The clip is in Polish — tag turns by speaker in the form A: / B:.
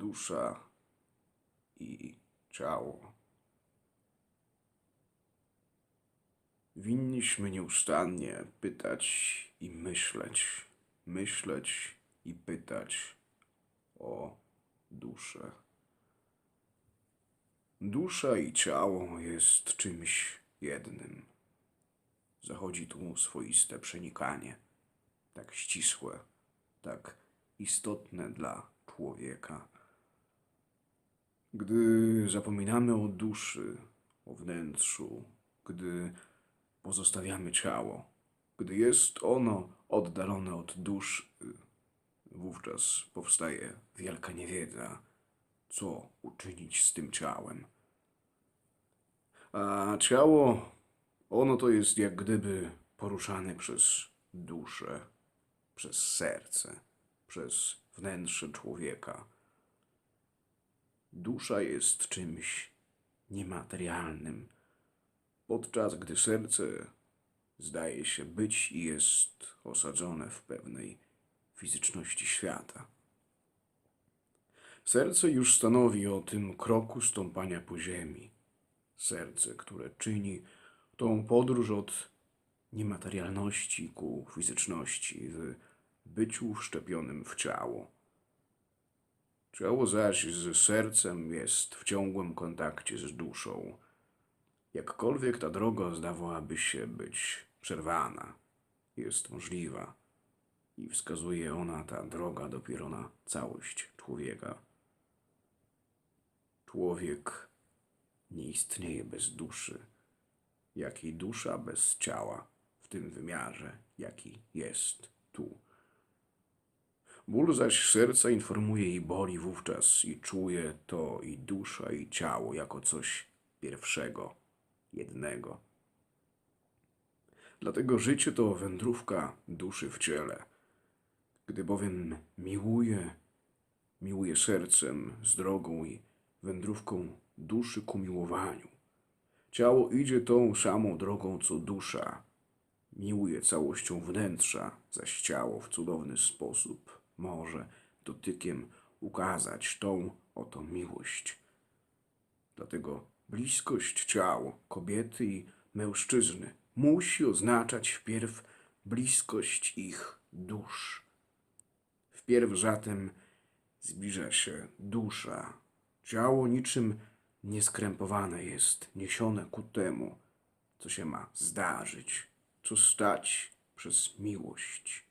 A: dusza i ciało. Winniśmy nieustannie pytać i myśleć, myśleć i pytać o duszę. Dusza i ciało jest czymś jednym. Zachodzi tu swoiste przenikanie, tak ścisłe, tak istotne dla człowieka. Gdy zapominamy o duszy, o wnętrzu, gdy pozostawiamy ciało, gdy jest ono oddalone od duszy, wówczas powstaje wielka niewiedza, co uczynić z tym ciałem. A ciało, ono to jest jak gdyby poruszane przez duszę, przez serce, przez wnętrze człowieka. Dusza jest czymś niematerialnym, podczas gdy serce zdaje się być i jest osadzone w pewnej fizyczności świata. Serce już stanowi o tym kroku stąpania po ziemi. Serce, które czyni tą podróż od niematerialności ku fizyczności, w byciu wszczepionym w ciało. Ciało zaś z sercem jest w ciągłym kontakcie z duszą. Jakkolwiek ta droga zdawałaby się być przerwana, jest możliwa i wskazuje ona ta droga dopiero na całość człowieka. Człowiek nie istnieje bez duszy, jak i dusza bez ciała w tym wymiarze, jaki jest tu. Ból zaś serca informuje i boli wówczas i czuje to i dusza i ciało jako coś pierwszego, jednego. Dlatego życie to wędrówka duszy w ciele. Gdy bowiem miłuje, miłuje sercem z drogą i wędrówką duszy ku miłowaniu. Ciało idzie tą samą drogą co dusza. Miłuje całością wnętrza, zaś ciało w cudowny sposób może dotykiem ukazać tą oto miłość. Dlatego bliskość ciał kobiety i mężczyzny musi oznaczać wpierw bliskość ich dusz. Wpierw zatem zbliża się dusza. Ciało niczym nieskrępowane jest, niesione ku temu, co się ma zdarzyć, co stać przez miłość.